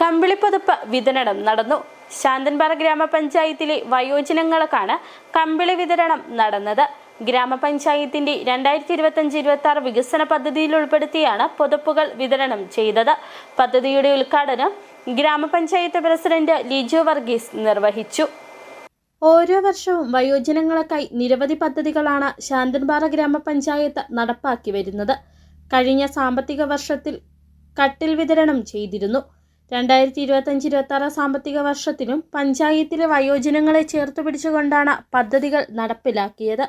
കമ്പിളിപ്പുതപ്പ് വിതരണം നടന്നു. ശാന്തൻപാറ ഗ്രാമപഞ്ചായത്തിലെ വയോജനങ്ങൾക്കാണ് കമ്പിളി വിതരണം നടന്നത്. ഗ്രാമപഞ്ചായത്തിന്റെ രണ്ടായിരത്തി ഇരുപത്തഞ്ച് ഇരുപത്തി ആറ് വികസന പദ്ധതിയിൽ ഉൾപ്പെടുത്തിയാണ് പുതപ്പുകൾ വിതരണം ചെയ്തത്. പദ്ധതിയുടെ ഉദ്ഘാടനം ഗ്രാമപഞ്ചായത്ത് പ്രസിഡന്റ് ലിജോ വർഗീസ് നിർവഹിച്ചു. ഓരോ വർഷവും വയോജനങ്ങൾക്കായി നിരവധി പദ്ധതികളാണ് ശാന്തൻപാറ ഗ്രാമപഞ്ചായത്ത് നടപ്പാക്കി വരുന്നത്. കഴിഞ്ഞ സാമ്പത്തിക വർഷത്തിൽ കട്ടിൽ വിതരണം ചെയ്തിരുന്നു. രണ്ടായിരത്തി ഇരുപത്തഞ്ച് ഇരുപത്തി ആറ് സാമ്പത്തിക വർഷത്തിലും പഞ്ചായത്തിലെ വയോജനങ്ങളെ ചേർത്ത് പിടിച്ചുകൊണ്ടാണ് പദ്ധതികൾ നടപ്പിലാക്കിയത്.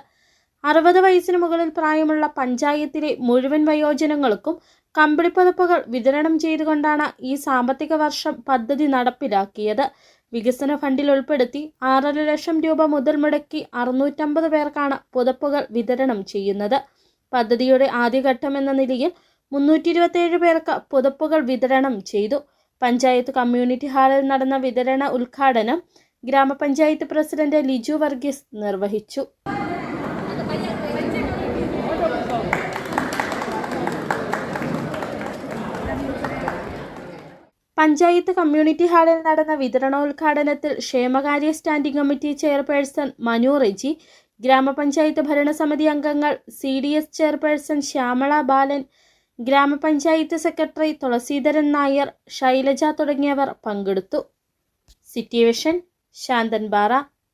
അറുപത് വയസ്സിന് മുകളിൽ പ്രായമുള്ള പഞ്ചായത്തിലെ മുഴുവൻ വയോജനങ്ങൾക്കും കമ്പിളിപ്പതപ്പുകൾ വിതരണം ചെയ്തുകൊണ്ടാണ് ഈ സാമ്പത്തിക വർഷം പദ്ധതി നടപ്പിലാക്കിയത്. വികസന ഫണ്ടിൽ ഉൾപ്പെടുത്തി ആറര ലക്ഷം രൂപ മുതൽ മുടക്കി അറുന്നൂറ്റമ്പത് പേർക്കാണ് പുതപ്പുകൾ വിതരണം ചെയ്യുന്നത്. പദ്ധതിയുടെ ആദ്യഘട്ടം എന്ന നിലയിൽ മുന്നൂറ്റി ഇരുപത്തിയേഴ് പേർക്ക് പുതപ്പുകൾ വിതരണം ചെയ്തു. പഞ്ചായത്ത് കമ്മ്യൂണിറ്റി ഹാളിൽ നടന്ന വിതരണ ഉദ്ഘാടനം ഗ്രാമപഞ്ചായത്ത് പ്രസിഡന്റ് ലിജു വർഗീസ് നിർവഹിച്ചു. പഞ്ചായത്ത് കമ്മ്യൂണിറ്റി ഹാളിൽ നടന്ന വിതരണോദ്ഘാടനത്തിൽ ക്ഷേമകാര്യ standing committee chairperson Manu Reji ഗ്രാമപഞ്ചായത്ത് ഭരണസമിതി അംഗങ്ങൾ C D S chairperson Shyamala Balan ഗ്രാമപഞ്ചായത്ത് സെക്രട്ടറി തുളസീധരൻ നായർ ശൈലജ തുടങ്ങിയവർ പങ്കെടുത്തു. City Vision Santhanpara.